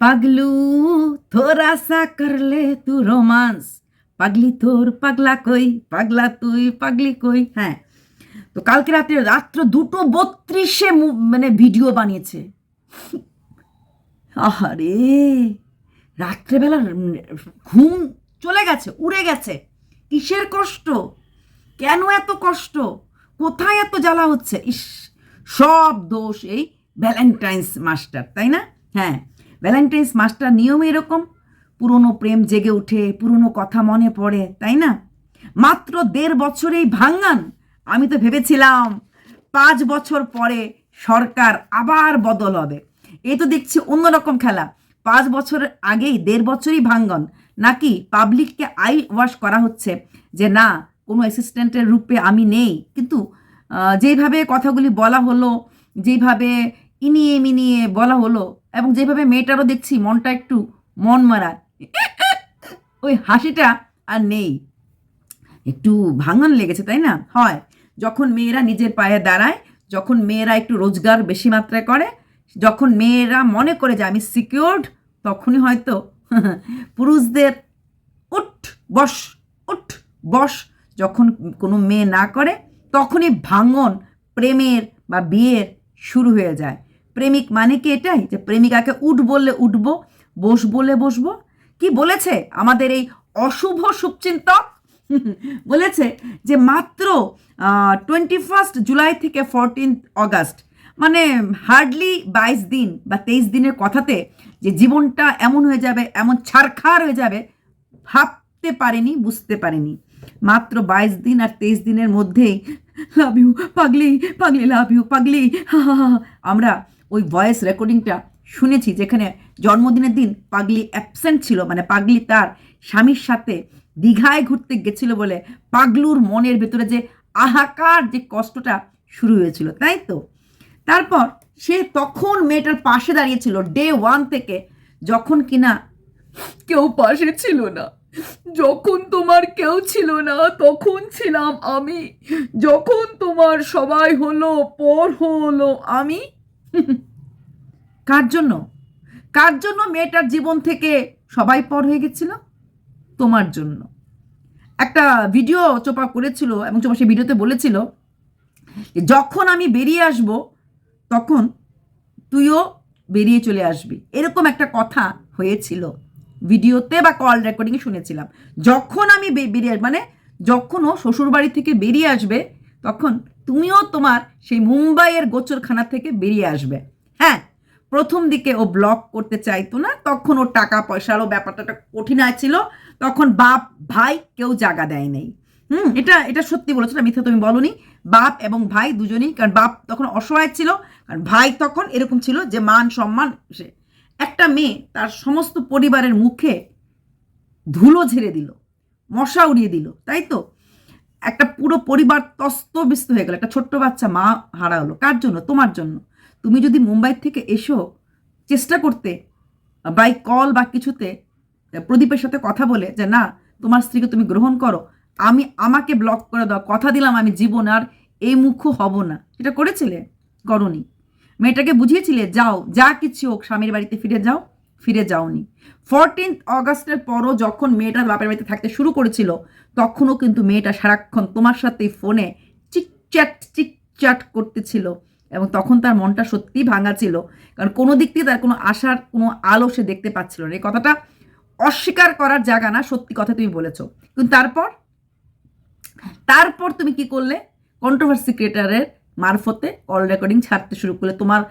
পাগলু, তোর আশা করলে তু রোমান্স। পাগলি তোর, পাগলা কই? পাগলা তুই, পাগলি কই? হ্যাঁ। তো কালকে রাতে রাত্র দুটো বত্রিশে মানে ভিডিও বানিয়েছে। আহারে! রাত্রেবেলা ঘুম চলে গেছে, উড়ে গেছে। কিসের কষ্ট? কেন এত কষ্ট? কোথায় এত জ্বালা হচ্ছে? ইস, সব দোষ এই ভ্যালেন্টাইন্স মাস্টার, তাই না? হ্যাঁ। ভ্যালেন্টাইন্স মাস্টার নিয়ম এরকম? পুরনো প্রেম জেগে উঠে পুরনো কথা মনে পড়ে, তাই না? মাত্র দেড় বছরেই ভাঙ্গান আমি তো ভেবেছিলাম পাঁচ বছর পরে সরকার আবার বদল হবে। এই তো দেখছি অন্যরকম খেলা। পাঁচ বছর আগেই দেড় বছরই ভাঙ্গন নাকি পাবলিককে আই ওয়াশ করা হচ্ছে যে না, কোনো অ্যাসিস্ট্যান্টের রূপে আমি নেই। কিন্তু যেইভাবে কথাগুলি বলা হলো, যেইভাবে ইনিয়ে মিনিয়ে বলা হলো এবং যেভাবে মেয়েটারও দেখছি মনটা একটু মন মারা ওই হাসিটা আর নেই। একটু ভাঙন লেগেছে, তাই না? হয়। যখন মেয়েরা নিজের পায়ে দাঁড়ায়, যখন মেয়েরা একটু রোজগার বেশি মাত্রায় করে, যখন মেয়েরা মনে করে যে আমি সিকিউরড তখনই হয়তো পুরুষদের উঠ, বস উঠ, বস যখন কোনো মেয়ে না করে, তখনই ভাঙন, প্রেমের বা বিয়ের শুরু হয়ে যায়। প্রেমিক মানে কি এটাই? যে প্রেমিকাকে উঠ বললে উঠবো, বস বলে বসবো? কি বলেছে আমাদের এই অশুভ শুভচিন্তক? বলেছে যে মাত্র টোয়েন্টি ফার্স্ট জুলাই থেকে ফোরটিন অগাস্ট মানে হার্ডলি বাইশ দিন বা তেইশ দিনের কথাতে যে জীবনটা এমন হয়ে যাবে, এমন ছারখার হয়ে যাবে, ভাবতে পারেনি, বুঝতে পারেনি। মাত্র বাইশ দিন আর তেইশ দিনের মধ্যেই লাভ ইউ, পাগলি পাগলি লাভ ইউ, পাগলি। আমরা ওই ভয়েস রেকর্ডিংটা শুনেছি যেখানে জন্মদিনের দিন পাগলি অ্যাবসেন্ট ছিল মানে পাগলি তার স্বামীর সাথে দীঘায় ঘুরতে গেছিল বলে পাগলুর মনের ভেতরে যে আহাকার, যে কষ্টটা শুরু হয়েছিল, তাই তো? তারপর সে তখন মেয়েটার পাশে দাঁড়িয়েছিল ডে ওয়ান থেকে, যখন কিনা কেউ পাশে ছিল না, যখন তোমার কেউ ছিল না, তখন ছিলাম আমি, যখন তোমার সবাই হলো, পর হলো আমি কার জন্য? কার জন্য মেয়েটার জীবন থেকে সবাই পর হয়ে গেছিল? তোমার জন্য। একটা ভিডিও চোপা করেছিল এবং চোপা সেই ভিডিওতে বলেছিল যখন আমি বেরিয়ে আসব, তখন তুইও বেরিয়ে চলে আসবি। এরকম একটা কথা হয়েছিল। ভিডিওতে বা কল রেকর্ডিংয়ে শুনেছিলাম। যখন আমি বেরিয়ে মানে যখন ও শ্বশুরবাড়ি থেকে বেরিয়ে আসবে, তখন তুমিও তোমার সেই মুম্বাইয়ের গোচরখানা থেকে বেরিয়ে আসবে। হ্যাঁ প্রথম দিকে ও ব্লক করতে চাইতো না, তখন ওর টাকা পয়সারও ব্যাপারটা কঠিন ছিল, তখন বাপ, ভাই কেউ জায়গা দেয় নাই। হুম, এটা এটা সত্যি বলেছ না মিথ্যা তুমি বলনি। বাপ এবং ভাই দুজনেই, কারণ বাপ তখন অসহায় ছিল, কারণ ভাই তখন এরকম ছিল যে মান সম্মান, সে একটা মেয়ে তার সমস্ত পরিবারের মুখে ধুলো ঝেড়ে দিল, মশা উড়িয়ে দিল, তাই তো? একটা পুরো পরিবার তস্তবিস্ত হয়ে গেল। একটা ছোট্ট বাচ্চা মা হারা হলো কার জন্য? তোমার জন্য। তুমি যদি মুম্বাই থেকে এসো, চেষ্টা করতে বাই কল বা কিছুতে, প্রদীপের সাথে কথা বলে যে, না, তোমার স্ত্রীকে তুমি গ্রহণ করো। আমি, আমাকে ব্লক করে দাও। কথা দিলাম আমি, জীবন আর এই মুখ হব না। এটা করেছিলে? করনি। মেয়েটাকে বুঝিয়েছিলে, যাও, যা কিছু হোক, স্বামীর বাড়িতে ফিরে যাও। ফিরে যাওনি। ফোরটিন্থ অগাস্টের পরও যখন মেয়েটা বাপের বাড়িতে থাকতে শুরু করেছিল, তখনও কিন্তু মেয়েটা সারাক্ষণ তোমার সাথে ফোনে চিকচ্যাট চিকচ্যাট করতেছিল এবং তখন তার মনটা সত্যিই ভাঙা ছিল। কারণ কোনো দিক থেকে তার কোনো আশার, কোনো আলো সে দেখতে পাচ্ছিল না। এই কথাটা অস্বীকার করার জায়গা না, সত্যি কথা তুমি বলেছ। কিন্তু তারপর? তারপর তুমি কি করলে? কন্ট্রোভার্সি ক্রিয়েটারের মারফতে কল রেকর্ডিং ছাড়তে শুরু করলে। তোমার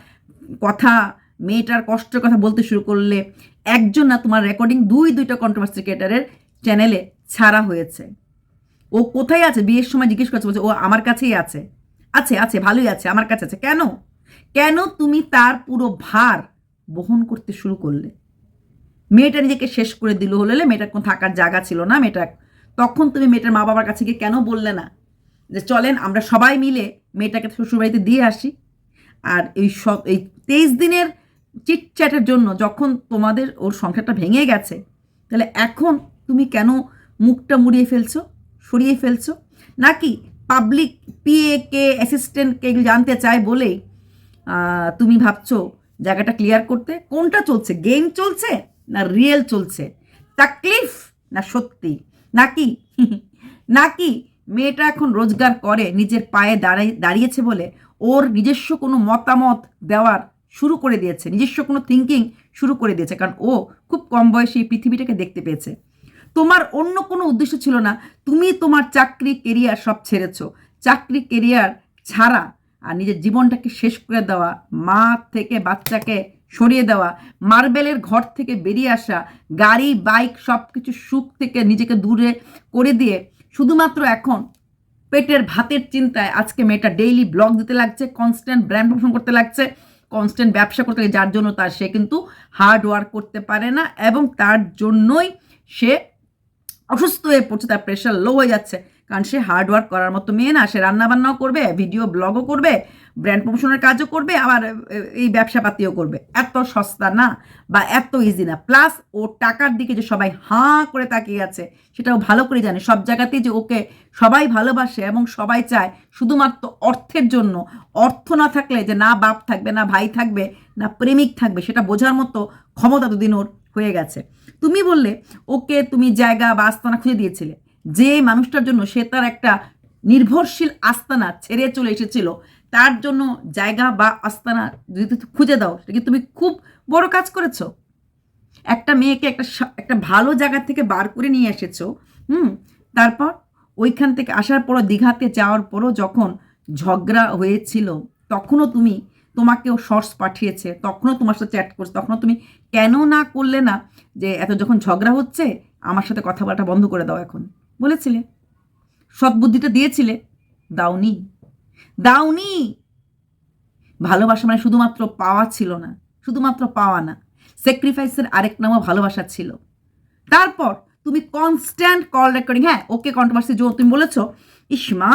কথা মেয়েটার কষ্টের কথা বলতে শুরু করলে একজন না তোমার রেকর্ডিং দুই দুইটা কন্ট্রোভার্সি ক্রিয়েটারের চ্যানেলে ছাড়া হয়েছে। ও কোথায় আছে? বিয়ের সময় জিজ্ঞেস করছে, বলছে, ও আমার কাছেই আছে। আছে আছে, ভালোই আছে, আমার কাছে আছে। কেন? কেন তুমি তার পুরো ভার বহন করতে শুরু করলে? মেয়েটা নিজেকে শেষ করে দিল হলে মেয়েটার কোনো থাকার জায়গা ছিল না। মেয়েটা, তখন তুমি মেয়েটার মা বাবার কাছে গিয়ে কেন বললে না? যে চলেন, আমরা সবাই মিলে মেয়েটাকে শ্বশুরবাড়িতে দিয়ে আসি। আর এই সব, এই তেইশ দিনের চিটচ্যাটের জন্য যখন তোমাদের ওর সংসারটা ভেঙে গেছে তাহলে এখন তুমি কেন মুখটা মুড়িয়ে ফেলছো সরিয়ে ফেলছো? নাকি পাবলিক পিএ কে অ্যাসিস্ট্যান্টকে এগুলো জানতে চায় আহ, তুমি ভাবছ জায়গাটা ক্লিয়ার করতে? কোনটা চলছে? গেম চলছে না রিয়েল চলছে? তাকলিফ না সত্যি? নাকি নাকি মেয়েটা এখন রোজগার করে নিজের পায়ে দাঁড়াই দাঁড়িয়েছে বলে ওর নিজস্ব কোনো মতামত দেওয়ার শুরু করে দিয়েছে, নিজস্ব কোনো থিঙ্কিং শুরু করে দিয়েছে, কারণ ও খুব কম বয়সে এই পৃথিবীটাকে দেখতে পেয়েছে। তোমার অন্য কোনো উদ্দেশ্য ছিল না, তুমি তোমার চাকরি কেরিয়ার সব ছেড়েছো। চাকরি কেরিয়ার ছাড়া আর নিজের জীবনটাকে শেষ করে দেওয়া, মা থেকে বাচ্চাকে সরিয়ে দেওয়া, মার্বেলের ঘর থেকে বেরিয়ে আসা, গাড়ি, বাইক সব কিছু সুখ থেকে নিজেকে দূরে করে দিয়ে শুধুমাত্র এখন পেটের ভাতের চিন্তায় আজকে মেয়েটা ডেইলি ব্লগ দিতে লাগছে কনস্ট্যান্ট ব্র্যান্ড প্রমোশন করতে লাগছে। কনস্ট্যান্ট ব্যবসা করতে যার জন্য তার সে কিন্তু হার্ড ওয়ার্ক করতে পারে না এবং তার জন্যই সে অসুস্থ হয়ে পড়ছে, তার প্রেশার লো হয়ে যাচ্ছে। কারণ সে হার্ড ওয়ার্ক করার মতো মেয়ে না, সে রান্নাবান্নাও করবে ভিডিও ব্লগও করবে ব্র্যান্ড প্রমোশনের কাজও করবে, আবার এই ব্যবসাপাতিও করবে। এত সস্তা না বা এত ইজি না। প্লাস ও টাকার দিকে যে সবাই হাঁ করে তাকিয়ে আছে, সেটাও ভালো করে জানে। সব জায়গাতেই যে ওকে সবাই ভালোবাসে এবং সবাই চায়, শুধুমাত্র অর্থের জন্য। অর্থ না থাকলে যে না বাপ থাকবে, না ভাই থাকবে, না প্রেমিক থাকবে, সেটা বোঝার মতো ক্ষমতা দুদিন ওর হয়ে গেছে। তুমি বললে, ওকে তুমি জায়গা বা আস্তানা খুঁজে দিয়েছিলে। যে মানুষটার জন্য সে তার একটা নির্ভরশীল আস্তানা ছেড়ে চলে এসেছিল তার জন্য জায়গা বা আস্তানা যদি খুঁজে দাও, সেটা কি তুমি খুব বড় কাজ করেছ? একটা মেয়েকে একটা একটা ভালো জায়গা থেকে বার করে নিয়ে এসেছ, হুম? তারপর ওইখান থেকে আসার পরও দীঘাতে যাওয়ার পরও যখন ঝগড়া হয়েছিল, তখনও তুমি তোমাকেও শর্টস পাঠিয়েছে, তখনও তোমার সাথে চ্যাট করছে, তখনও তুমি কেন না করলে না যে এত যখন ঝগড়া হচ্ছে, আমার সাথে কথা বলাটা বন্ধ করে দাও এখন? বলেছিলে। সৎ বুদ্ধিটা দিয়েছিলে, দাওনি। দাওনি। ভালোবাসা মানে শুধুমাত্র পাওয়া ছিল না, শুধুমাত্র পাওয়া না স্যাক্রিফাইসের আরেক নামও ভালোবাসা ছিল। তারপর তুমি কনস্ট্যান্ট কল রেকর্ডিং হ্যাঁ ওকে কন্ট্রোভার্সি জো, তুমি বলেছ, ইস মা,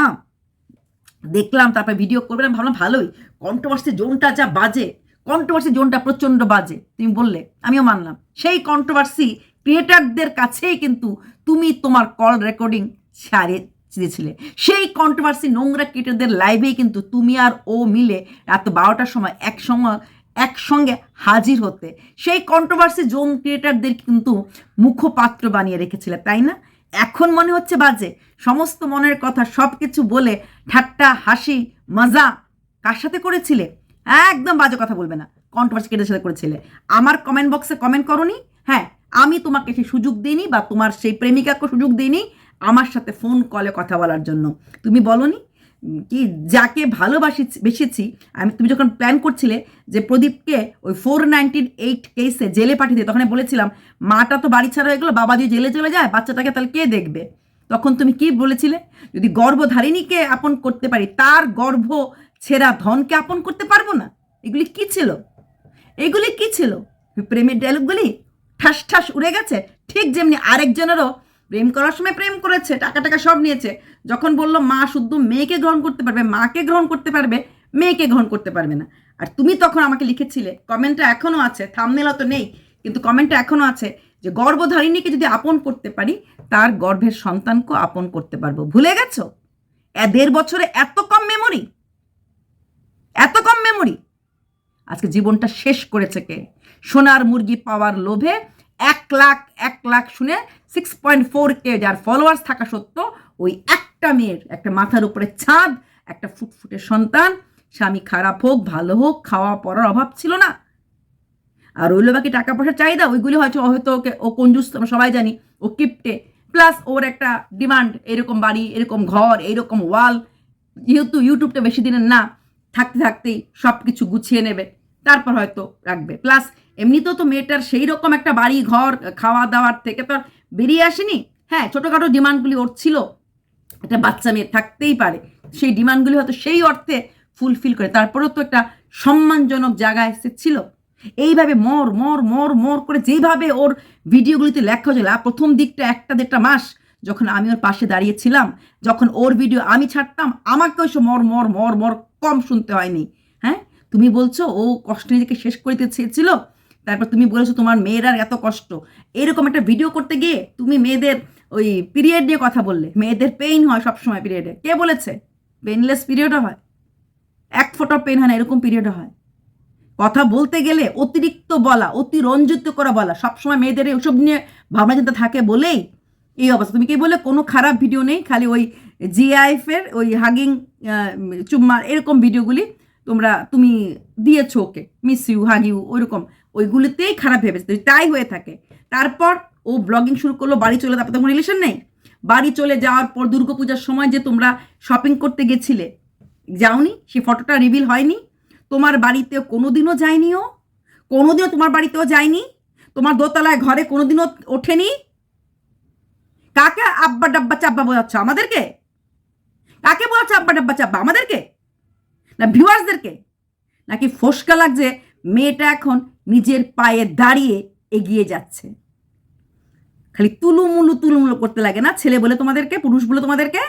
দেখলাম, তারপরে ভিডিও করবে না ভাবলাম ভালোই কন্ট্রোভার্সি জোনটা যা বাজে কন্ট্রোভার্সি জোনটা প্রচণ্ড বাজে, তুমি বললে, আমিও মানলাম। সেই কন্ট্রোভার্সি ক্রিয়েটারদের কাছেই কিন্তু তুমি তোমার কল রেকর্ডিং ছাড়িয়ে দিয়েছিলে সেই কন্ট্রোভার্সি নোংরা ক্রিয়েটারদের লাইভেই কিন্তু তুমি আর ও মিলে রাত বারোটার সময় এক একসঙ্গে একসঙ্গে হাজির হতে। সেই কন্ট্রোভার্সি জোন ক্রিয়েটারদের কিন্তু মুখপাত্র বানিয়ে রেখেছিলে, তাই না? এখন মনে হচ্ছে বাজে। সমস্ত মনের কথা সব কিছু বলে ঠাট্টা, হাসি, মজা কার সাথে করেছিলে? একদম বাজে কথা বলবে না। কন্ট্রোভার্সি কেটের সাথে করেছিলে। আমার কমেন্ট বক্সে কমেন্ট করনি। হ্যাঁ আমি তোমাকে সেই সুযোগ দিইনি বা তোমার সেই প্রেমিকাকে সুযোগ দিইনি। আমার সাথে ফোন কলে কথা বলার জন্য। তুমি বলনি? কি যাকে ভালোবাসি বেসেছি, আমি তুমি যখন প্ল্যান করছিলে যে প্রদীপকে ওই ফোর নাইনটিন এইট কেসে জেলে পাঠিয়ে দিয়ে তখন বলেছিলাম, মাটা তো বাড়ি ছাড়া হয়ে গেলো, বাবা যদি জেলে চলে যায়, বাচ্চাটাকে তাহলে কে দেখবে? তখন তুমি কি বলেছিলে? যদি গর্ভধারিণীকে আপন করতে পারি, তার গর্ভ ছেঁড়া ধনকে আপন করতে পারব না? এগুলি কি ছিল? এগুলি কি ছিল? প্রেমের ডায়লগগুলি ঠাস ঠাস উড়ে গেছে, ঠিক যেমনি আরেকজনেরও প্রেম করার সময় প্রেম করেছে, টাকা টাকা সব নিয়েছে। যখন বলল, মা শুদ্ধ মেয়েকে গ্রহণ করতে পারবে, মাকে গ্রহণ করতে পারবে, মেয়েকে গ্রহণ করতে পারবে না। আর তুমি তখন আমাকে লিখেছিলে, কমেন্টটা এখনও আছে থামনেলা তো নেই, কিন্তু কমেন্টটা এখনও আছে যে, গর্ভধারিণীকে যদি আপন করতে পারি, তার গর্ভের সন্তানকেও আপন করতে পারব। ভুলে গেছো? দেড় বছরে এত কম মেমোরি এত কম মেমোরি আজকে জীবনটা শেষ করেছে কে? সোনার মুরগি পাওয়ার লোভে এক লাখ এক লাখ শুনে সিক্স পয়েন্ট ফোর কে যার ফলোয়ার্স থাকা সত্ত্বেও ওই একটা মেয়ের, একটা মাথার উপরে ছাদ একটা ফুটফুটে সন্তান, স্বামী খারাপ হোক, ভালো হোক, খাওয়া পড়ার অভাব ছিল না। আর রইল বাকি টাকা পয়সার চাহিদা, ওইগুলি হয়তো হয়তো ওকে, ও কঞ্জুস আমরা সবাই জানি, ও কিপটে। প্লাস ওর একটা ডিমান্ড এরকম বাড়ি, এরকম ঘর, এরকম ওয়াল, যেহেতু ইউটিউবটা বেশি দিনের না, থাকতে থাকতেই সব কিছু গুছিয়ে নেবে। তারপর হয়তো রাখবে। প্লাস এমনিতেও তো মেয়েটার সেই রকম একটা বাড়ি, ঘর খাওয়া দাওয়ার থেকে তো আর বেরিয়ে আসেনি। হ্যাঁ ছোটোখাটো ডিমান্ডগুলি ওর ছিল। একটা বাচ্চা মেয়ে থাকতেই পারে। সেই ডিমান্ডগুলি হয়তো সেই অর্থে ফুলফিল করে। তারপরেও তো একটা সম্মানজনক জায়গায় সে ছিল। এইভাবে মর মর মর মর করে যেইভাবে ওর ভিডিওগুলিতে লেখা হয়েছিল প্রথম দিকটা একটা দেড়টা মাস যখন আমি ওর পাশে দাঁড়িয়েছিলাম, যখন ওর ভিডিও আমি ছাড়তাম, আমাকেও সে মর মর মর মর কম শুনতে হয়নি। হ্যাঁ? তুমি বলছো, ও কষ্ট নিজেকে শেষ করতে চেয়েছিল, তারপর তুমি বলেছ তোমার মেয়েরার এত কষ্ট। এরকম একটা ভিডিও করতে গিয়ে তুমি মেয়েদের ওই পিরিয়ড নিয়ে কথা বললে। মেয়েদের পেইন হয় সবসময় পিরিয়ডে কে বলেছে? পেনলেস পিরিয়ডও হয়। এক ফোঁটা পেন হয় না, এরকম পিরিয়ডও হয়। কথা বলতে গেলে অতিরিক্ত বলা, অতিরঞ্জিত করা বলা, সবসময় মেয়েদের ওসব নিয়ে ভাবনা চিন্তা থাকে বলেই এই অবস্থা। তুমি কি বলে কোনো খারাপ ভিডিও নেই, খালি ওই জিআইএফ এর ওই হাগিং চুম্মার, এরকম ভিডিওগুলি তোমরা, তুমি দিয়েছ okay miss you hug you ওইরকম। ওইগুলিতেই খারাপ ভেবেছে তাই হয়ে থাকে, তারপর ও ব্লগিং শুরু করল, বাড়ি চলে তারপর তোমার রিলেশন নেই? বাড়ি চলে যাওয়ার পর দুর্গাপূজার সময় যে তোমরা শপিং করতে গেছিলে, যাওনি? সে ফটোটা রিভিল হয়নি? তোমার বাড়িতে কোনোদিনও ও? কোনোদিনও তোমার বাড়িতেও যায়নি? তোমার দোতলায় ঘরে কোনোদিনও ওঠেনি? কাকে আব্বা ডাব্বা চাব্বা বোঝাচ্ছ আমাদেরকে? কাকে বোঝাচ্ছ আব্বা ডাব্বা চাব্বা আমাদেরকে? না ভিউয়ার্সদেরকে নাকি ফসকা লাগছে মেয়েটা এখন নিজের পায়ে দাঁড়িয়ে এগিয়ে যাচ্ছে? খালি তুলুমুলু তুলুমুলু করতে লাগে না? ছেলে বলে তোমাদেরকে, পুরুষ বলে তোমাদেরকে?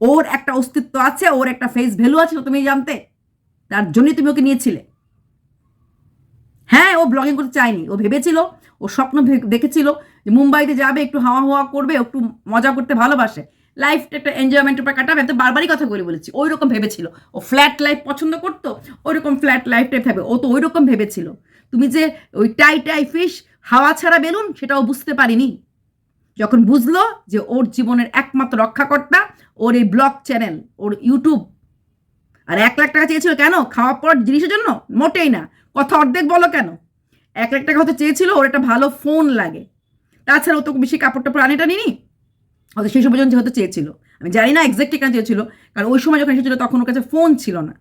ওর একটা অস্তিত্ব আছে, ওর একটা ফেস ভ্যালু আছে তুমি জানতে। তার জন্যই তুমি ওকে নিয়েছিলে। হ্যাঁ ও ব্লগিং করতে চায়নি। ও ভেবেছিল, ও স্বপ্ন দেখেছিল যে মুম্বাইতে যাবে, একটু হাওয়া হাওয়া করবে, একটু মজা করতে ভালোবাসে। লাইফটা একটা এনজয়মেন্টের উপর কাটাবে, আমি তো বারবারই কথা বলে বলেছি ওই রকম ভেবেছিল। ও ফ্ল্যাট লাইফ পছন্দ করতো ওই রকম ফ্ল্যাট লাইফটাই থাকবে, ও তো ওই রকম ভেবেছিল। তুমি যে ওই টাই টাই ফিশ হাওয়া ছাড়া বেলুন, সেটাও বুঝতে পারিনি। যখন বুঝলো যে ওর জীবনের একমাত্র রক্ষাকর্তা, ওর এই ব্লগ চ্যানেল ওর ইউটিউব আর এক লাখ টাকা চেয়েছিল কেন? খাওয়া পর জিনিসের জন্য? মোটেই না। কথা অর্ধেক বলো কেন? এক লাখ টাকা হতে চেয়েছিল, ওর একটা ভালো ফোন লাগে। তাছাড়া ও তো বেশি কাপড় টাপড় নিনি। হয়তো সেই সময় যখন যেহেতু চেয়েছিল। আমি জানি না এক্স্যাক্টলি কেন চেয়েছিল, কারণ ওই সময় যখন এসেছিল তখন ওর কাছে ফোন ছিল না।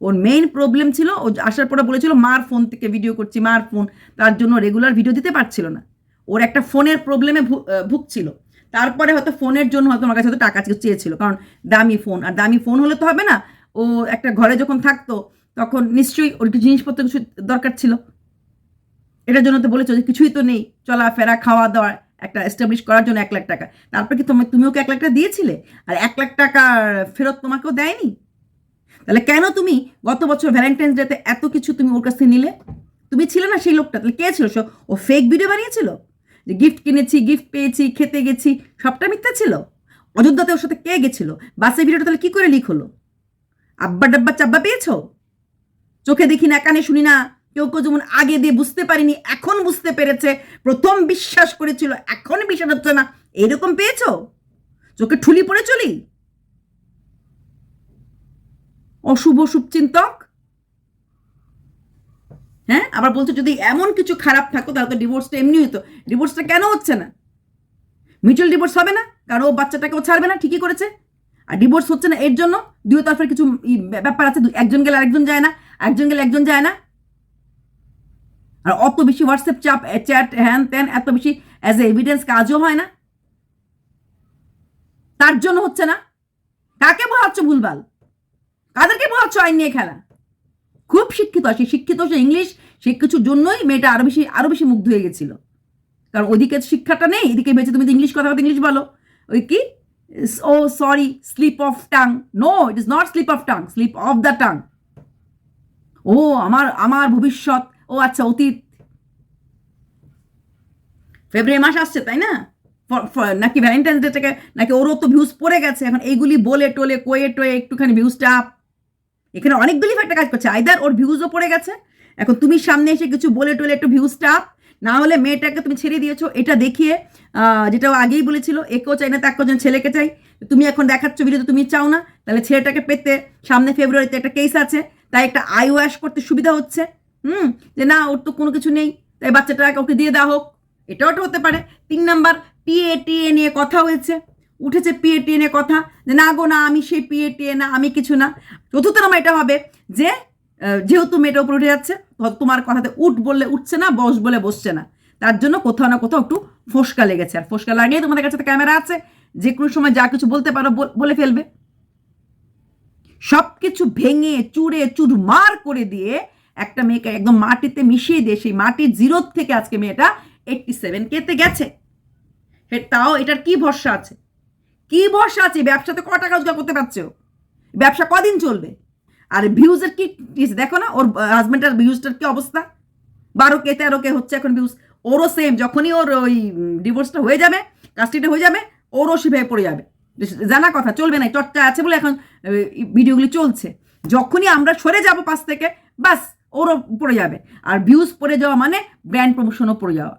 ওর মেইন প্রবলেম ছিল, ও আসার পরে বলেছিল, মার ফোন থেকে ভিডিও করছি, মার ফোন তার জন্য রেগুলার ভিডিও দিতে পারছিল না। ওর একটা ফোনের প্রবলেমে ভুগছিল। তারপরে হয়তো ফোনের জন্য হয়তো আমার কাছে হয়তো টাকা চেয়েছিল। কারণ দামি ফোন আর দামি ফোন হলে তো হবে না, ও একটা ঘরে যখন থাকতো, তখন নিশ্চয়ই ওর কিছু জিনিসপত্র কিছু দরকার ছিল। এটার জন্য তো বলেছ যে কিছুই তো নেই, চলাফেরা খাওয়া দাওয়া একটা এস্টাবলিশ করার জন্য এক লাখ টাকা। তারপর কি তুমি তুমি ওকে এক লাখ টাকা দিয়েছিলে? আর এক লাখ টাকা ফেরত তোমাকেও দেয়নি? তাহলে কেন তুমি গত বছর ভ্যালেন্টাইন্স ডেতে এত কিছু তুমি ওর কাছ থেকে নিলে? তুমি ছিলে না সেই লোকটা, তাহলে কে ছিল ও ফেক ভিডিও বানিয়েছিল? যে গিফট কিনেছি গিফট পেয়েছি, খেতে গেছি, সবটা মিথ্যা ছিল? অযোধ্যাতে ওর সাথে কে গেছিল? বাসের ভিডিওটা তাহলে কী করে লিক হলো? আব্বা ডাব্বা চাব্বা পেয়েছ? চোখে দেখি না, কানে শুনি না কেউ কেউ যেমন আগে দিয়ে বুঝতে পারিনি, এখন বুঝতে পেরেছে। প্রথম বিশ্বাস করেছিল, এখন বিশ্বাস হচ্ছে না। এরকম পেয়েছ? চোখে ঠুলি পড়ে চলি? অশুভ শুভচিন্তক? হ্যাঁ আবার বলছে যদি এমন কিছু খারাপ থাকতো, তাহলে তো ডিভোর্সটা এমনি হতো ডিভোর্সটা কেন হচ্ছে না? মিউচুয়াল ডিভোর্স হবে না? কারণ ও বাচ্চাটাকেও ছাড়বে না, ঠিকই করেছে। আর ডিভোর্স হচ্ছে না এর জন্য? দুই তরফের কিছু ব্যাপার আছে একজন গেলে আরেকজন যায় না, একজন গেলে একজন যায় না। আর অত বেশি হোয়াটসঅ্যাপ চাপ চ্যাট হ্যান ত্যান এত বেশি অ্যাজ এ এভিডেন্স কাজও হয় না। তার জন্য হচ্ছে না। কাকে বোঝাচ্ছ ভুলভাল? কাদেরকে বোঝাচ্ছ আইন নিয়ে খেলা? খুব শিক্ষিত সে শিক্ষিত সে ইংলিশ সে কিছুর জন্যই মেয়েটা আরও বেশি আরও বেশি মুগ্ধ হয়ে গেছিল। কারণ ওইদিকে শিক্ষাটা নেই, এদিকে বেঁচে তুমি ইংলিশ কথা কথা ইংলিশ বলো। ওই কি? ও sorry slip of tongue no it is not slip of tongue slip of the tongue ও, আমার আমার ভবিষ্যৎ ও আচ্ছা অতীত ফেব্রুয়ারি মাস আসছে, তাই না? নাকি ভ্যালেন্টাইন্স ডে থেকে নাকি ওরও তো ভিউজ পড়ে গেছে, এখন এইগুলি বলে টোলে, কোয়ে টোয়ে, একটুখানি ভিউজটা আপ এখানে অনেকগুলি একটা কাজ করছে আইদার ওর ভিউজও পড়ে গেছে, এখন তুমি সামনে এসে কিছু বলে টোলে একটু ভিউজটা আপ না হলে মেয়েটাকে তুমি ছেড়ে দিয়েছ, এটা দেখিয়ে যেটা আগেই বলেছিল, একেও চাই না, তাকেও যেন ছেলেকে চাই, তুমি এখন দেখাচ্ছ ভিডিওতে তুমি চাও না, তাহলে ছেলেটাকে পেতে, সামনে ফেব্রুয়ারিতে একটা কেস আছে, তাই একটা আই ওয়াশ করতে সুবিধা হচ্ছে। হুম, যে না, ওর তো কোনো কিছু নেই। তাই বাচ্চাটাকে ওকে দিয়ে দেওয়া হোক। এটাও তো হতে পারে। তিন নাম্বার পিএটিএ নিয়ে কথা হয়েছে। উঠেছে পিএটিএ নিয়ে কথা যে, না গো, না, আমি সেই পিএটিএ না, আমি কিছু না। চতুর্থ নাম্বার এটা হবে যে যেহেতু মেয়েটা উপরে উঠে যাচ্ছে তোমার কথাতে উঠ বললে উঠছে না, বস বলে বসছে না। তার জন্য কোথাও না কোথাও একটু ফোসকা লেগেছে। আর ফোসকা লাগিয়ে তোমাদের কাছে ক্যামেরা আছে, যে কোনো সময় যা কিছু বলতে পারো, বলে ফেলবে। সব কিছু ভেঙে, চুরে, চুরমার করে দিয়ে একটা মেয়েকে একদম মাটিতে মিশিয়ে দিয়ে, সেই মাটির জিরো থেকে আজকে মেয়েটা এইটটি সেভেন কেতে গেছে। তাও এটার কি ভরসা আছে? কি ভরসা আছে? ব্যবসাতে ক টাকা রোজগার করতে পারছ? ব্যবসা কদিন চলবে? আর ভিউজের কি দেখো না, ওর হাজব্যান্ডের ভিউজটার কি অবস্থা? বারো কে, তেরো কে হচ্ছে এখন ভিউজ ওরও সেম যখনই ওর ওই ডিভোর্সটা হয়ে যাবে কাস্টিটা হয়ে যাবে, ওরও সেভাবে পড়ে যাবে। জানা কথা, চলবে না চর্চা আছে বলে এখন ভিডিওগুলি চলছে। যখনই আমরা সরে যাব পাশ থেকে, বাস ওরও পড়ে যাবে। আর ভিউজ পড়ে যাওয়া মানে ব্র্যান্ড প্রমোশনও পড়ে যাওয়া।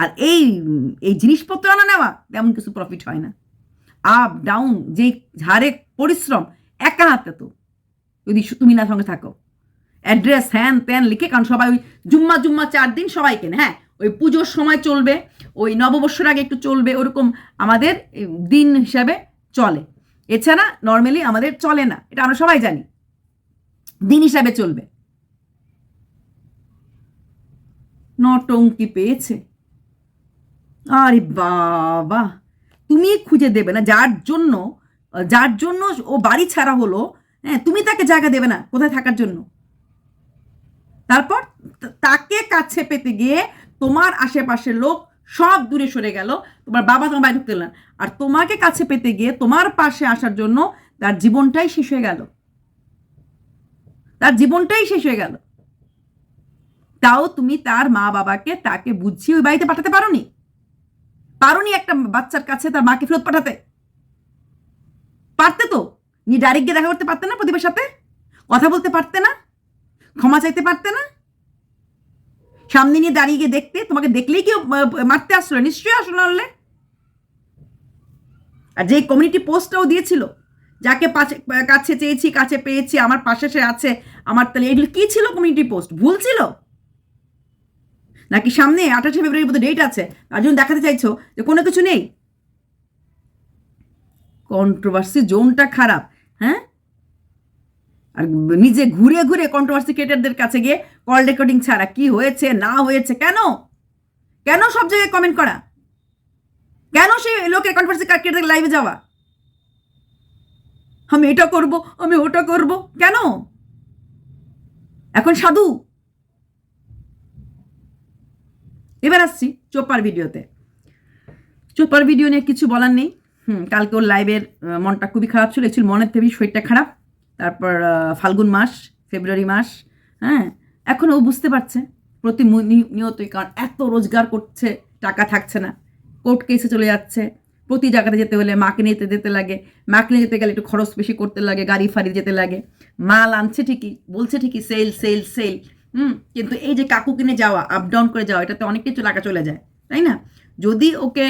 আর এই এই জিনিসপত্র আনা নেওয়া তেমন কিছু প্রফিট হয় না। আপ ডাউন যে হারে পরিশ্রম, একা হাতে তো। যদি তুমি না সঙ্গে থাকো। অ্যাড্রেস হ্যান ত্যান লিখে, কারণ সবাই ওই জুম্মা জুম্মা চার দিন সবাই কেনে হ্যাঁ? ওই পুজোর সময় চলবে, ওই নববর্ষের আগে একটু চলবে, ওরকম আমাদের দিন হিসাবে চলে। এছাড়া নর্মালি আমাদের চলে না, এটা আমরা সবাই জানি। দিন হিসাবে চলবে। নটঙ্কি পেয়েছে। আরে বাবা তুমি খুঁজে দেবে না, যার জন্য যার জন্য ও বাড়ি ছাড়া হলো হ্যাঁ তুমি তাকে জায়গা দেবে না, কোথায় থাকার জন্য। তারপর তাকে কাছে পেতে গিয়ে তোমার আশেপাশের লোক সব দূরে সরে গেল, তোমার বাবা তোমার বাইরে ঢুকতে না। আর তোমাকে কাছে পেতে গিয়ে তোমার পাশে আসার জন্য তার জীবনটাই শেষ হয়ে গেল। তার জীবনটাই শেষ হয়ে গেল। তাও তুমি তার মা বাবাকে তাকে বুঝিয়ে ওই বাড়িতে পাঠাতে পারো পারোনি? পারোনি একটা বাচ্চার কাছে তার মাকে ফেরত পাঠাতে? পারতে তো। নিয়ে ডাইরেক্ট গিয়ে দেখা করতে পারতে না প্রদীপের সাথে? কথা বলতে পারতে না? ক্ষমা চাইতে পারতে না? সামনে নিয়ে দাঁড়িয়ে গিয়ে দেখতে, তোমাকে দেখলেই কেউ মারতে আসলো নিশ্চয়ই আসলো নাহলে আর যে কমিউনিটি পোস্টটাও দিয়েছিল, যাকে কাছে চেয়েছি, কাছে পেয়েছি, আমার পাশে সে আছে, আমার তাহলে এগুলো কি ছিল কমিউনিটি পোস্ট ভুল ছিল? নাকি সামনে আঠাশে ফেব্রুয়ারির মধ্যে ডেট আছে? তার জন্য দেখাতে চাইছো যে কোনো কিছু নেই? কন্ট্রোভার্সি জোনটা খারাপ হ্যাঁ? আর নিজে ঘুরে ঘুরে কন্ট্রোভার্সি ক্রিয়েটারদের কাছে গিয়ে কল রেকর্ডিং ছাড়া কি হয়েছে, না হয়েছে, কেন? কেন সব জায়গায় কমেন্ট করা? কেন সে লোকের কন্ট্রোভার্সি ক্রিয়েটারদের লাইভে যাওয়া? আমি এটা করব, আমি ওটা করব, কেন? এখন সাধু এবার আসছি চোপার ভিডিওতে। চোপার ভিডিও নিয়ে কিছু বলার নেই। হুম, কালকে ওর লাইভের মনটা খুবই খারাপ ছিল। ছিল মনের থেকে শরীরটা খারাপ। তারপর ফাল্গুন মাস, ফেব্রুয়ারি মাস হ্যাঁ এখন ও বুঝতে পারছে। প্রতি নিয়তই কারণ এত রোজগার করছে, টাকা থাকছে না। কোর্ট কেসে চলে যাচ্ছে। প্রতি জায়গাতে যেতে হলে মাকে নিতে যেতে লাগে। মাকে নিয়ে যেতে গেলে একটু খরচ বেশি করতে লাগে, গাড়ি ফাড়ি যেতে লাগে। মাল আনছে ঠিকই, বলছে ঠিকই সেল সেল সেল হুম, কিন্তু এই যে কাকু কিনে যাওয়া আপ ডাউন করে যাওয়া, এটাতে অনেক কিছু টাকা চলে যায়, তাই না? যদি ওকে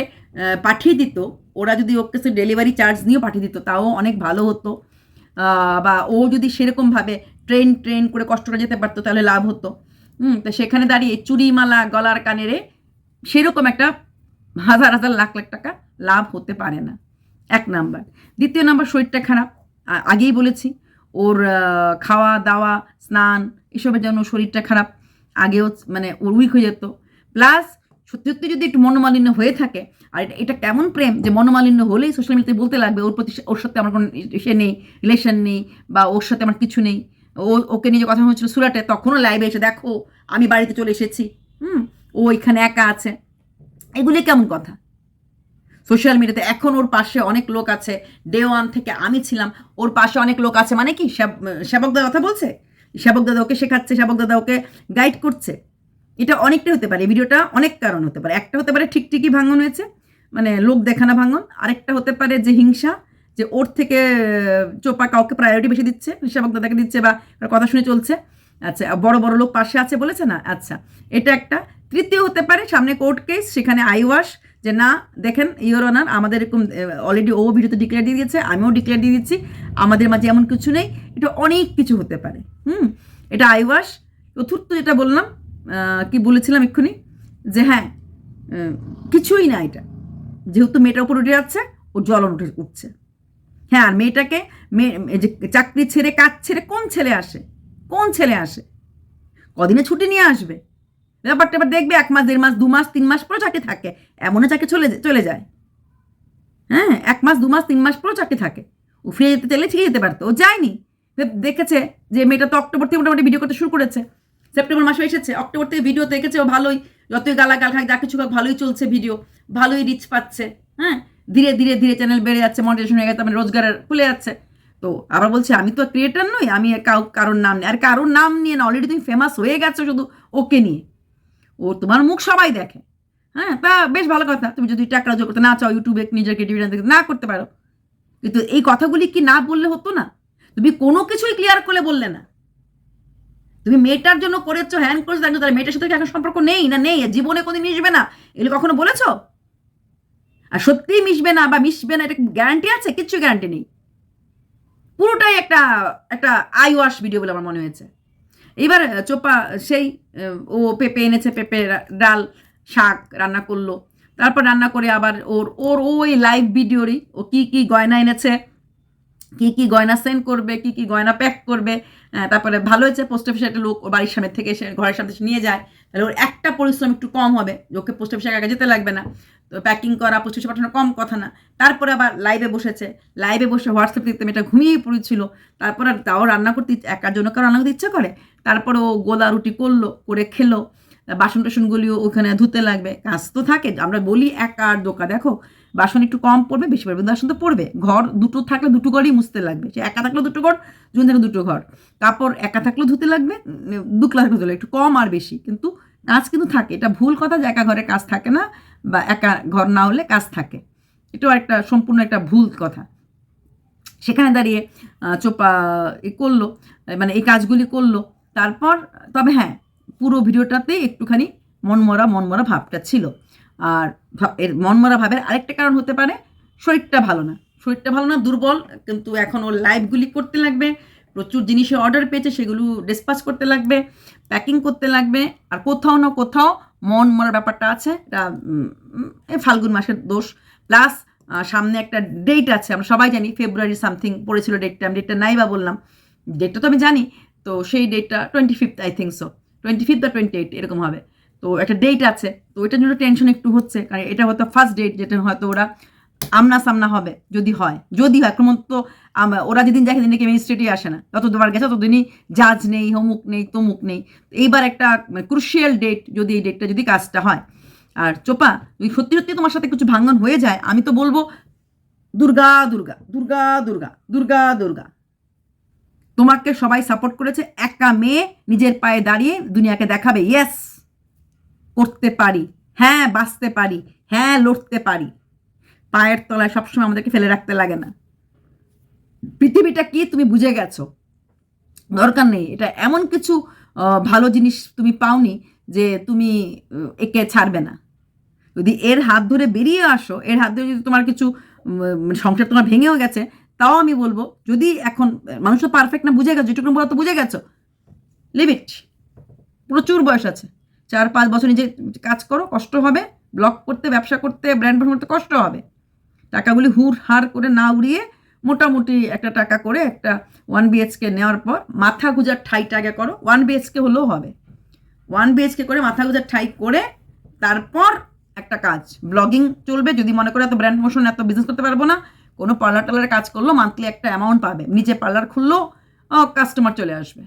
পাঠিয়ে দিত, ওরা যদি ওকে সে ডেলিভারি চার্জ নিয়েও পাঠিয়ে দিত, তাও অনেক ভালো হতো। বা ও যদি সেরকমভাবে ট্রেন ট্রেন করে কষ্ট করে যেতে পারতো, তাহলে লাভ হতো। হুম, তো সেখানে দাঁড়িয়ে চুরিমালা, গলার কানেরে সেরকম একটা হাজার হাজার, লাখ লাখ টাকা লাভ হতে পারে না। এক নাম্বার। দ্বিতীয় নাম্বার, শরীরটা খারাপ। আগেই বলেছি ওর খাওয়া, দাওয়া, স্নান, এসবের জন্য শরীরটা খারাপ, আগেও মানে ওর উইক হয়ে যেত। প্লাস সত্যি সত্যি যদি একটু মনোমালিন্য হয়ে থাকে, আর এটা এটা কেমন প্রেম যে মনোমালিন্য হলেই সোশ্যাল মিডিয়াতে বলতে লাগবে, ওর প্রতি ওর সাথে আমার কোনো সে নেই রিলেশন নেই, বা ওর সাথে আমার কিছু নেই। ও, ওকে নিয়ে কথা হচ্ছিল সুরাটে, তখনও লাইভে এসে দেখো, আমি বাড়িতে চলে এসেছি। হুম, ও এখানে একা আছে। এগুলি কেমন কথা? সোশ্যাল মিডিয়াতে এখন ওর পাশে অনেক লোক আছে। ডে ওয়ান থেকে আমি ছিলাম, ওর পাশে অনেক লোক আছে। মানে কি? সেব- সেবক দাদা কথা বলছে? সেবক দাদা ওকে শেখাচ্ছে সেবক দাদা ওকে গাইড করছে। এটা অনেকটা হতে পারে। ভিডিওটা অনেক কারণ হতে পারে। একটা হতে পারে ঠিক ঠিকই ভাঙন হয়েছে মানে লোক দেখানো ভাঙন। আরেকটা হতে পারে যে হিংসা, যে ওর থেকে, চোপা কাউকে প্রায়োরিটি বেশি দিচ্ছে সেবক দাদাকে দিচ্ছে বা কথা শুনে চলছে। আচ্ছা বড় বড় লোক পাশে আছে বলেছে না? আচ্ছা এটা একটা। তৃতীয় হতে পারে সামনে কোর্ট কেস সেখানে আইওয়াস যে না, দেখেন ইওর অনার আমাদের এরকম অলরেডি ও ভিডিওতে ডিক্লেয়ার দিয়ে দিয়েছে, আমিও ডিক্লেয়ার দিয়ে দিচ্ছি, আমাদের মাঝে এমন কিছু নেই, এটা অনেক কিছু হতে পারে, হুম? এটা আইওয়াস, চতুর্থ যেটা বললাম কি বলেছিলাম এক্ষুনি, যে হ্যাঁ কিছুই না এটা, যেহেতু মেয়েটার উপর উঠে যাচ্ছে, ও জ্বলন উঠে উঠছে। হ্যাঁ আর মেয়েটাকে মেয়ে যে চাকরি ছেড়ে, কাজ ছেড়ে কোন ছেলে আসে? কোন ছেলে আসে? কদিনে ছুটি নিয়ে আসবে? ব্যাপারটা এবার দেখবে, এক মাস, দেড় মাস, দু মাস, তিন মাস পরে চাকরি থাকে। এমনও চাকরি চলে চলে যায়। হ্যাঁ এক মাস, দু মাস, তিন মাস পরেও চাকরি থাকে। ও ফিরে যেতে চাইলে ঠিকই যেতে পারতো। ও যায়নি। দেখেছে যে মেয়েটা তো অক্টোবর থেকে মোটামুটি ভিডিও করতে শুরু করেছে। সেপ্টেম্বর মাসে এসেছে। অক্টোবর থেকে ভিডিও দেখেছে ও ভালোই। যতই গালাগাল খাক, যা কিছু খাক, ভালোই চলছে ভিডিও ভালোই রিচ পাচ্ছে। হ্যাঁ ধীরে ধীরে ধীরে চ্যানেল বেড়ে যাচ্ছে মনিটাইজেশন হয়ে গেছে মানে রোজগারের খুলে যাচ্ছে। তো আবার বলছে, আমি তো ক্রিয়েটার নই, আমি কাউ কারোর নাম নিয়ে আর কারোর নাম নিয়ে না অলরেডি তুমি ফেমাস হয়ে গেছো শুধু ওকে নিয়ে। ও তোমার মুখ সবাই দেখে। হ্যাঁ তা বেশ ভালো কথা। তুমি যদি টাকা রোজগার করতে না চাও ইউটিউবে নিজের ক্রিয়েটিভিটি দেখতে, না করতে পারো। কিন্তু এই কথাগুলি কি না বললে হতো না? তুমি কোনো কিছুই ক্লিয়ার করে বললে না। তুমি মেয়েটার জন্য করেছ হ্যান করেছ তার তার মেয়েটার সাথে এখন সম্পর্ক নেই না নেই? জীবনে কোনদিন মিশবে না? এগুলো কখনো বলেছ? আর সত্যিই মিশবে না বা মিশবে না, এটা গ্যারান্টি আছে? কিচ্ছু গ্যারান্টি নেই। পুরোটাই একটা একটা আই ওয়াশ ভিডিও বলে আমার মনে হয়েছে। এবার চোপা, সেই ও পেঁপে এনেছে পেঁপে ডাল। শাক রান্না করল। তারপর রান্না করে আবার ওর ওর ওই লাইভ ভিডিওরই ও কি কি গয়না এনেছে, কি কি গয়না সেন্ড করবে, কি কি গয়না প্যাক করবে তারপরে ভালো হয়েছে পোস্ট অফিসে একটা লোক ওর বাড়ির সামনে থেকে এসে ঘরের সামনে নিয়ে যায়। তাহলে ওর একটা পরিশ্রম একটু কম হবে ওকে পোস্ট অফিসে আগে যেতে লাগবে না। তো প্যাকিং করা পোস্ট অফিসে পাঠানো কম কথা না। তারপরে আবার লাইভে বসেছে। লাইভে বসে হোয়াটসঅ্যাপ দেখতে মেয়েটা ঘুমিয়ে পড়েছিল। তারপর তাও রান্না করতে, একার জন্য কারও রান্না করতে ইচ্ছা করে। তারপরে ও গোলা রুটি করল, করে খেলো। বাসন টাসনগুলিও ওখানে ধুতে লাগবে। কাজ তো থাকে, আমরা বলি একা আর দোকা দেখো, বাসন একটু কম পড়বে, বেশি পড়বে, বাসন তো পড়বে। ঘর দুটো থাকলে দুটো ঘরই মুছতে লাগবে। সে একা থাকলে দুটো ঘর দুজন থাকলে দুটো ঘর। কাপড় একা থাকলেও ধুতে লাগবে দুকলা থাকলে ধুতে একটু কম আর বেশি। কিন্তু কাজ কিন্তু থাকে, এটা ভুল কথা যে একা ঘরে কাজ থাকে না, বা একা ঘর না হলে কাজ থাকে। এটাও একটা সম্পূর্ণ একটা ভুল কথা। সেখানে দাঁড়িয়ে চোপা এ করল মানে এই কাজগুলি করল, তারপর, তবে হ্যাঁ ভিডিওটাতে একটুখানি মনমরা মনমরা ভাবটা ছিল। আর এর মনমরা ভাবের আরেকটা কারণ হতে পারে, শরীরটা ভালো না। শরীরটা ভালো না, দুর্বল, কিন্তু এখন ওর লাইভগুলি করতে লাগবে, প্রচুর জিনিসের অর্ডার পেয়েছে, সেগুলো ডিসপাস করতে লাগবে, প্যাকিং করতে লাগবে, আর কোথাও না কোথাও মন মরার ব্যাপারটা আছে, এটা ফাল্গুন মাসের দোষ। প্লাস সামনে একটা ডেট আছে, আমরা সবাই জানি, ফেব্রুয়ারি সামথিং পড়েছিল ডেটটা, আমি ডেটটা নাই বা বললাম। ডেটটা তো আমি জানি, তো সেই ডেটটা twenty fifth, I think so. Twenty fifth বা টোয়েন্টি এইট এরকম হবে। তো একটা ডেট আছে, তো এটার জন্য টেনশন একটু হচ্ছে, কারণ এটা হয়তো ফার্স্ট ডেট যেটা হয়তো ওরা আমনা সামনা হবে, যদি হয়। যদি হয় এখন তো ওরা যেদিন যায় সেদিন কেমিস্ট্রিটি আসে না। যত দুবার গেছে, ততদিনই জাজ নেই হমুক নেই, তমুক নেই। এইবার একটা ক্রুশিয়াল ডেট যদি এই ডেটটা যদি কাজটা হয়। আর চোপা, তুই সত্যি সত্যি তোমার সাথে কিছু ভাঙ্গন হয়ে যায়? আমি তো বলব, দুর্গা দুর্গা দুর্গা দুর্গা দুর্গা দুর্গা। তোমাকে সবাই সাপোর্ট করেছে, একা মেয়ে নিজের পায়ে দাঁড়িয়ে দুনিয়াকে দেখাবে। ইয়েস করতে পারি। হ্যাঁ বাঁচতে পারি। হ্যাঁ লড়তে পারি। পায়ের তলায় সবসময় আমাদেরকে ফেলে রাখতে লাগে না। পৃথিবীটা কি তুমি বুঝে গেছো? দরকার নেই। এটা এমন কিছু ভালো জিনিস তুমি পাওনি যে তুমি একে ছাড়বে না। যদি এর হাত ধরে বেরিয়ে আসো, এর হাত ধরে যদি তোমার কিছু সংসার তোমার ভেঙেও গেছে তাও আমি বলব, যদি এখন, মানুষ তো পারফেক্ট না, বুঝে গেছো, যেটুকু বলো তো বুঝে গেছো। লিমিট প্রচুর বয়স আছে। চার, পাঁচ বছর নিজে কাজ করো, কষ্ট হবে। ব্লগ করতে, ব্যবসা করতে ব্র্যান্ড করতে কষ্ট হবে। টাকাগুলি হুর হার করে না উড়িয়ে মোটামুটি একটা টাকা করে একটা ওয়ান বিএচকে নেওয়ার পর মাথা গুজার ঠাইটা আগে করো। ওয়ান বিএচকে হলেও হবে। ওয়ান বিএচকে করে মাথা গুজার ঠাই করে তারপর একটা কাজ। ব্লগিং চলবে, যদি মনে করে এত ব্র্যান্ড প্রমোশন এত বিজনেস করতে পারব না কোনো পার্লার টার্লারে কাজ করল মান্থলি একটা অ্যামাউন্ট পাবে। নিজে পার্লার খুললো কাস্টমার চলে আসবে।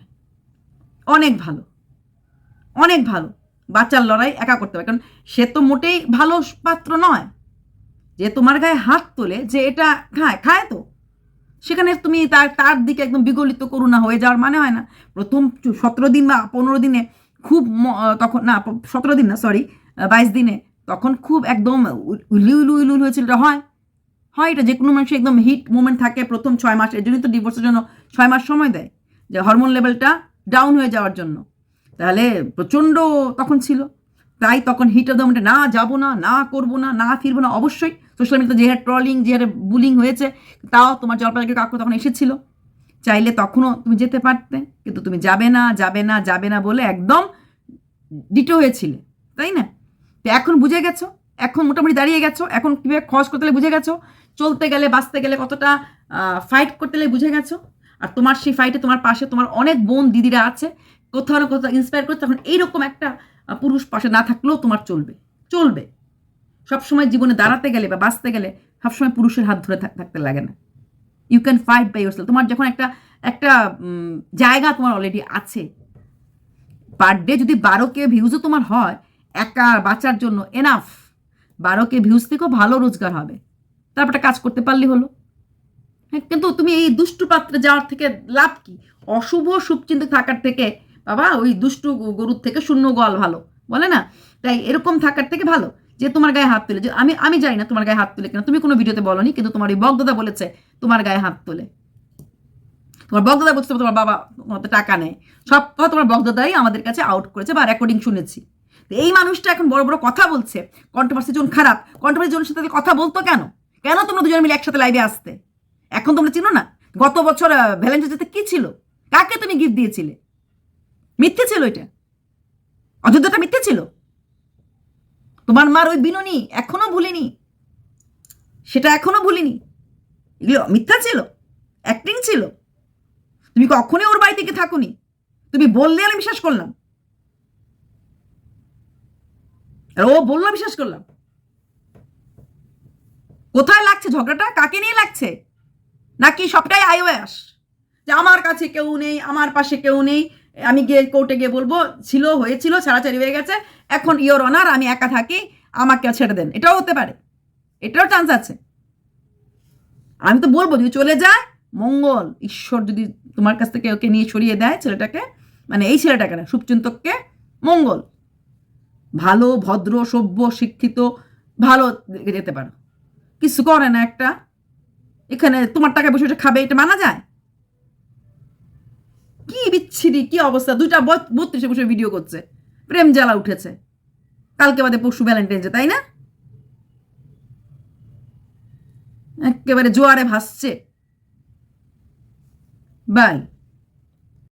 অনেক ভালো। অনেক ভালো। বাচ্চার লড়াই একা করতে হবে কারণ সে তো মোটেই ভালো পাত্র নয়। যে তোমার গায়ে হাত তোলে, যে এটা খায় খায় তো। সেখানে তুমি তার তার দিকে একদম বিগলিত করুণা হয়ে যাওয়ার মানে হয় না। প্রথম সতেরো দিন বা পনেরো দিনে খুব তখন, না সতেরো দিন না সরি বাইশ দিনে তখন খুব একদম উলু উলু উলু হয়েছিল হয়। হয় এটা যে কোনো মানুষের একদম হিট মুভমেন্ট থাকে প্রথম ছয় মাস এর জন্যই তো ডিভোর্সের জন্য ছয় মাস সময় দেয়, যে হরমোন লেভেলটা ডাউন হয়ে যাওয়ার জন্য। তাহলে প্রচণ্ড তখন ছিল, তাই তখন হিট অফ দ্য মোমেন্টে না যাব না না করব না না ফিরবো না, অবশ্যই সোশ্যাল মিডিয়াতে যে হারে ট্রলিং যে হারে বুলিং হয়েছে, তাও তোমার জলপাইগুড়ি কাকু তখন এসেছিল। চাইলে তখনও তুমি যেতে পারতে, কিন্তু তুমি যাবে না যাবে না যাবে না বলে একদম ডিটো হয়েছিলে, তাই না? তো এখন বুঝে গেছো, এখন মোটামুটি দাঁড়িয়ে গেছো, এখন কীভাবে খরচ করতে বুঝে গেছো চলতে গেলে, বাঁচতে গেলে কতটা ফাইট করতে গেলে বুঝে গেছো? আর তোমার সেই ফাইটে তোমার পাশে তোমার অনেক বোন দিদিরা আছে, কোথাও না কোথাও ইন্সপায়ার করছে তখন এইরকম একটা পুরুষ পাশে না থাকলেও তোমার চলবে চলবে। সবসময় জীবনে দাঁড়াতে গেলে বা বাঁচতে গেলে সবসময় পুরুষের হাত ধরে থাক- থাকতে লাগে না। You can fight by yourself তোমার যখন একটা একটা জায়গা তোমার অলরেডি আছে পার ডে যদি বারো কে ভিউজও তোমার হয়, একা বাঁচার জন্য এনাফ বারো কে ভিউজ থেকেও ভালো রোজগার হবে। তারপর কাজ করতে পারলে হলো। হ্যাঁ কিন্তু তুমি এই দুষ্টু পাত্রে যাওয়ার থেকে লাভ কি? অশুভ শুভচিন্তা থাকার থেকে, বাবা, ওই দুষ্টু গরুর থেকে শূন্য গল ভালো, বলে না? তাই এরকম থাকার থেকে ভালো যে তোমার গায়ে হাত তোলে। যে আমি আমি জানি না তোমার গায়ে হাত তোলে কিনা। তুমি কোনো ভিডিওতে বলনি, কিন্তু তোমার ওই বগদাদা বলেছে তোমার গায়ে হাত তোলে। তোমার বগদাদা বলছে তোমার বাবা তোমার তো টাকা নেয় সব কথা তোমার বগদাদাই আমাদের কাছে আউট করেছে বা রেকর্ডিং শুনেছি। তো এই মানুষটা এখন বড় বড় কথা বলছে। কন্ট্রোভার্সি যখন খারাপ। কন্ট্রোভার্সি জনের সাথে কথা বলতো কেন? কেন তোমরা দুজন মিলে একসাথে লাইভে আসতে? এখন তোমরা চিনো না? গত বছর ভ্যালেন্টাইন্সতে কি ছিল? কাকে তুমি গিফট দিয়েছিলে? মিথ্যে ছিল এটা? অযোধ্যাটা মিথ্যে ছিল? তোমার মার ওই বিনুনি এখনও ভুলিনি। সেটা এখনও ভুলিনি। এগুলো মিথ্যা ছিল? অ্যাক্টিং ছিল? তুমি কখনোই ওর বাড়ি থেকে থাকুনি? তুমি বললে আমি বিশ্বাস করলাম। আর ও বলল বিশ্বাস করলাম। কোথায় লাগছে ঝগড়াটা? কাকে নিয়ে লাগছে? নাকি সবটাই আইওয়াস যে আমার কাছে কেউ নেই, আমার পাশে কেউ নেই, আমি গিয়ে কোর্টে গিয়ে বলব, ছিল, হয়েছিল, ছাড়াছাড়ি হয়ে গেছে, এখন ইয়োর অনার আমি একা থাকি, আমাকে ছেড়ে দেন। এটাও হতে পারে। এটাও চান্স আছে। আমি তো বলব, যদি চলে যায়, মঙ্গল, ঈশ্বর যদি তোমার কাছ থেকে ওকে নিয়ে সরিয়ে দেয় ছেলেটাকে মানে এই ছেলেটাকে না শুভচিন্তককে মঙ্গল। ভালো, ভদ্র, সভ্য, শিক্ষিত, ভালো, যেতে পারো। কিছু করে না একটা। এখানে তোমার টাকা বসে বসে খাবে, এটা মানা যায়? কি বিচ্ছিরি, কি অবস্থা? দুইটা বত্রিশে বসে ভিডিও করছে। প্রেম জ্বালা উঠেছে। কালকে বাদে পরশু ভ্যালেন্টাইন্সে তাই না? একেবারে জোয়ারে ভাসছে। বাই।